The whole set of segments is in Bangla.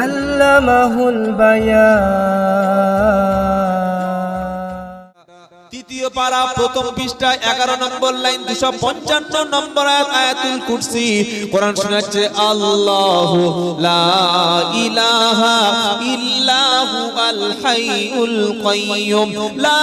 আল্লামাহুল তৃতীয় পারা প্রথম পৃষ্ঠা এগারো নম্বর লাইন দুশো পঞ্চান্ন নম্বর আয়াত আয়াতুল কুরসি। কোরআন শোনাচ্ছে আল্লাহ লা ইলাহা ইল্লাহু আল লা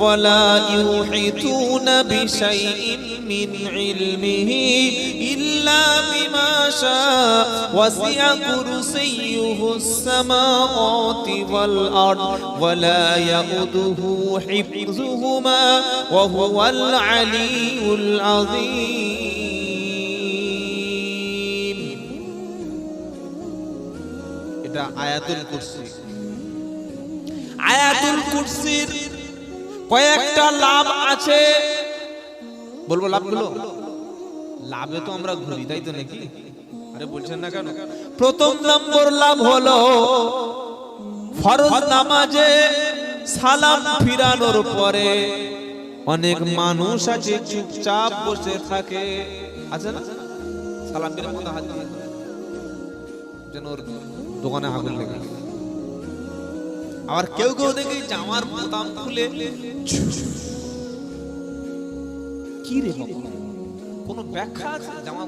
ولا يحيطون بشيء من علمه إلا بما شاء وسع كرسيه السماوات والأرض ولا يؤده حفظهما وهو العلي العظيم এটা আয়াতুল কুরসি আয়াতুল কুরসির কয়েকটা লাভ আছে। বলব লাভগুলো লাভে তো আমরা ঘুরি তাই তো নাকি? আরে বলছেন না কেন? প্রথম নম্বর লাভ হলো ফরজ নামাজে সালাম ফিরানোর পরে অনেক মানুষ আছে চুপচাপ বসে থাকে। আছে না? সালাম মতো হাত দিয়ে। যেন ওর দোকানে আগুন লেগে। আবার কেউ কেউ দেখি জামার বোতাম খুলে কি রে? কোনো ব্যাখ্যা আছে? জামা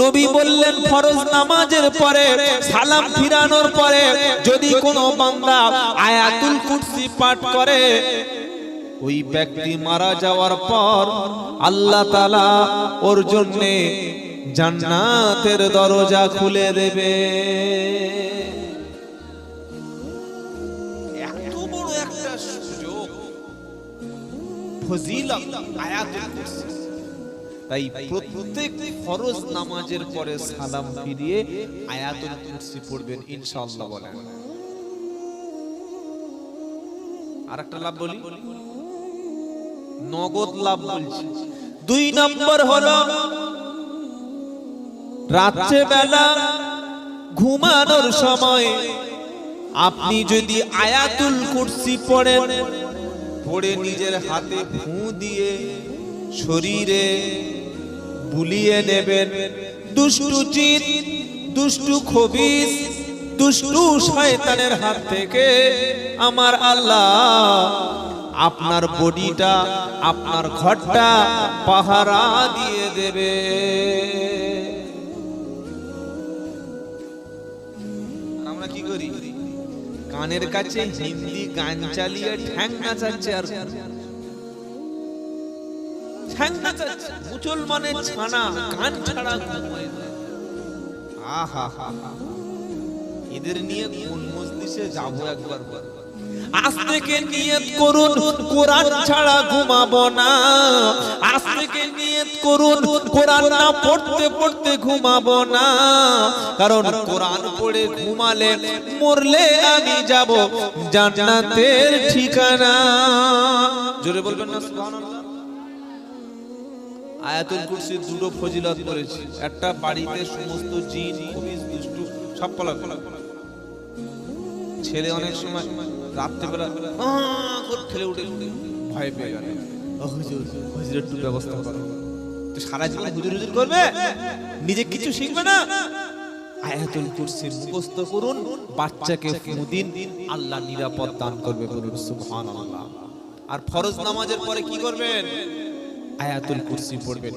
নবী বললেন ফরজ নামাজের পরে সালাম ফিরানোর পরে যদি কোনো বান্দা আয়াতুল কুরসি পাঠ করে ওই ব্যক্তি মারা যাওয়ার পর আল্লাহ তাআলা ওর জন্য জান্নাতের দরজা খুলে দেবে। তাই প্রত্যেক ফরজ নামাজের পরে সালাম ফিরিয়ে আয়াতুল কুরসি পড়বেন বলেন। আরেকটা লাভ বলি? নগদ লাভ বলছি। দুই নম্বর হলো রাত্রে বেলা ঘুমানোর সময় আপনি যদি আয়াতুল কুরসি পড়েন পড়ে নিজের হাতে ফু দিয়ে শরীরে বুলিয়ে নেবেন। দুষ্টু দুষ্টু খবিস, দুষ্টু শয়তানের হাত থেকে আমার আল্লাহ, আপনার বডিটা, আপনার ঘরটা পাহারা দিয়ে দেবে। কানের কাছে হিন্দি গান চালিয়ে ঠ্যাং নাচাচ্ছে আর ঠ্যাং নাচাচ্ছে মুসলমানের ছানা, গান ছাড়া আহা হা হা। এদের নিয়ে কোন মজলিসে যাব একবার? কারণ কোরআন পড়ে ঘুমালে মরলে আমি যাব জান্নাতের ঠিকানা। জোরে বলবেন না আয়াতুল কুরসির দুটো ফজিলত করেছি। একটা বাড়িতে সমস্ত জিন খবিস দুষ্টু, সব পলা ছেলে অনেক সময় রাত্রেবেলা করে খেলে উঠে ভয় পেয়ে গেল ও হুজুর একটু ব্যবস্থা করো। তো সারা জীবন হুজুর হুজুর করবে? নিজে কিছু শিখবে না? আয়াতুল কুরসি মুখস্থ করুন বাচ্চাকে ফুদিন আল্লাহ নিরাপদ দান করবে বলুন সুবহানাল্লাহ। আর ফরজ নামাজের পরে কি করবেন? আয়াতুল কুরসি পড়বেন।